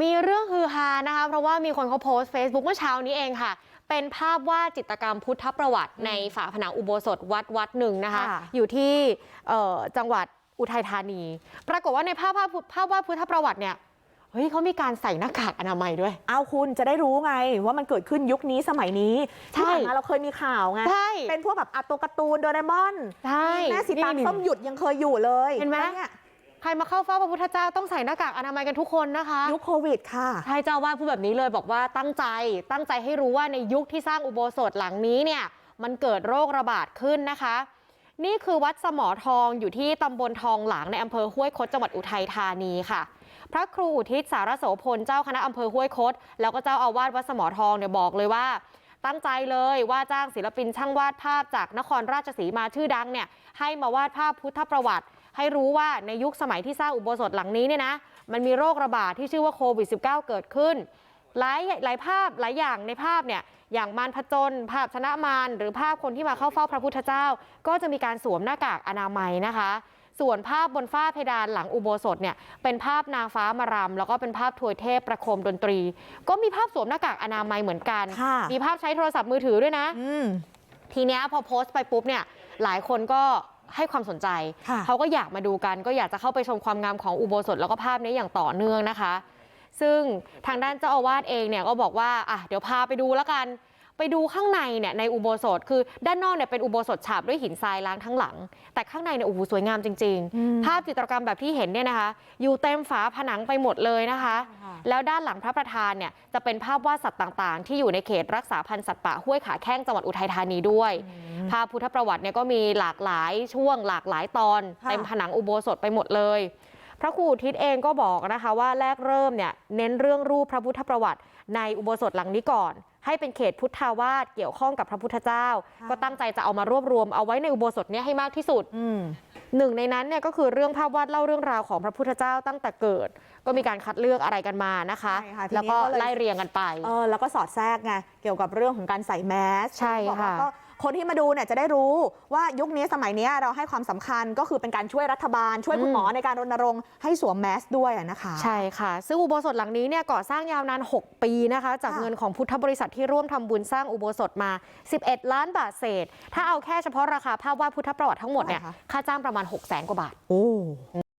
มีเรื่องฮือฮานะคะเพราะว่ามีคนเขาโพสต์ Facebook เมื่อเช้านี้เองค่ะ เป็นภาพวาดจิตรกรรมพุทธประวัติในฝาผนังอุโบสถวัดวัดหนึ่งนะคะค่ะอยู่ที่เอ่อจังหวัดอุทัยธานี ปรากฏว่าในภาพภาพภาพวาดพุทธประวัติเนี่ยเฮ้ยเขามีการใส่หน้ากากอนามัยด้วย เอาคุณจะได้รู้ไง ว่ามันเกิดขึ้นยุคนี้สมัยนี้ใช่ที่ผ่านมาเราเคยมีข่าวไงใช่เป็นพวกแบบอัตโตการ์ตูนโดเรมอนใช่แม่สีตางนี่ส้มหยุดยังเคยอยู่เลยเห็นไหมแล้วเนี่ย ใครมาเข้าเฝ้าพระพุทธเจ้าต้องใส่หน้ากากอนามัยกันทุกคนนะคะยุคโควิดค่ะใช่เจ้าอาวาดพูดแบบนี้เลยบอกว่าตั้งใจตั้งใจให้รู้ว่าในยุคที่สร้างอุโบสถหลังนี้เนี่ย มันเกิดโรคระบาดขึ้นนะคะ นี่คือวัดสมอทองอยู่ที่ตำบลทองหลางในอำเภอห้วยคดจังหวัดอุทัยธานีค่ะ พระครูอุทิศสารโสพลเจ้าคณะอำเภอห้วยคดแล้วก็เจ้าอาวาสวัดสมอทองเนี่ยบอกเลยว่าตั้งใจเลยว่าจ้างศิลปินช่างวาดภาพจากนครราชสีมาชื่อดังเนี่ยให้มาวาดภาพพุทธประวัติ ให้รู้ว่าในยุคสมัยที่สร้างอุโบสถหลังนี้เนี่ยนะมันมีโรคระบาดที่ชื่อว่าโควิด -19 เกิดขึ้นหลายหลายภาพหลายอย่างในภาพเนี่ยอย่างมารพจนภาพชนะมารหรือภาพคนที่มาเข้าเฝ้าพระพุทธเจ้า ก็จะมีการสวมหน้ากากอนามัยนะคะ ส่วนภาพบนฝ้าเพดานหลังอุโบสถเนี่ยเป็นภาพนางฟ้ามารำแล้วก็เป็นภาพถวยเทพประโคมดนตรี ก็มีภาพสวมหน้ากากอนามัยเหมือนกันค่ะมีภาพใช้โทรศัพท์มือถือด้วยนะอืมทีเนี้ยพอโพสต์ไปปุ๊บเนี่ยหลายคนก็ ให้ความสนใจค่ะเขาก็อยากมาดูกันก็อยากจะเข้าไปชมความงามของอุโบสถแล้วก็ภาพนี้อย่างต่อเนื่องนะคะซึ่งทางด้านเจ้าอาวาสเองเนี่ยก็บอกว่าอะเดี๋ยวพาไปดูแล้วกัน ไปดูข้างในเนี่ยในอุโบสถคือด้านนอกเนี่ยเป็นอุโบสถฉาบด้วยหินทรายล้างทั้งหลัง แต่ข้างในเนี่ยโอ้โหสวยงามจริงอืมๆภาพจิตรกรรมแบบที่เห็นเนี่ยนะคะอยู่เต็มฝาผนังไปหมดเลยนะคะค่ะแล้วด้านหลังพระประธานเนี่ยจะเป็นภาพวาดสัตว์ต่าง ๆ ที่อยู่ในเขตรักษาพันธุ์สัตว์ป่าห้วยขาแข้งจังหวัดอุทัยธานีด้วย ภาพพุทธประวัติเนี่ยก็มีหลากหลายช่วงหลากหลายตอนค่ะเต็มผนังอุโบสถไปหมดเลย พระครูอุทิศเองก็บอกนะคะว่าแรกเริ่มเนี่ยเน้นเรื่องรูปพระพุทธประวัติในอุโบสถหลังนี้ก่อน ให้เป็นเขตพุทธาวาสเกี่ยวข้องกับพระพุทธเจ้า ก็ตั้งใจจะเอามารวบรวมเอาไว้ในอุโบสถเนี้ให้มากที่สุดอืมหนึ่งในนั้นเนี่ยก็คือเรื่องภาพวาดเล่าเรื่องราวของพระพุทธเจ้าตั้งแต่เกิด ก็มีการคัดเลือกอะไรกันมานะคะใช่ค่ะทีนี้แล้วก็ก็เลยไล่เรียงกันไปเออแล้วก็สอดแทรกไงเกี่ยวกับเรื่องของการใส่แมสใช่บอกว่าค่ะก็ คนที่มาดูเนี่ยจะได้รู้ว่ายุคนี้สมัยนี้เราให้ความสำคัญก็คือเป็นการช่วยรัฐบาลช่วยคุณหมอในการรณรงค์ให้สวมแมสด้วยอะนะคะใช่ค่ะ ซึ่งอุโบสถหลังนี้เนี่ยก่อสร้างยาวนาน 6 ปีนะคะ จากค่ะเงินของพุทธบริษัทที่ร่วมทำบุญสร้างอุโบสถมา 11 ล้านบาทเศษ ถ้าเอาแค่เฉพาะราคาภาพวาดพุทธประวัติทั้งหมดเนี่ยเท่าไหร่คะค่าจ้างประมาณ 6 0 0 0 0 0กว่าบาทโอ้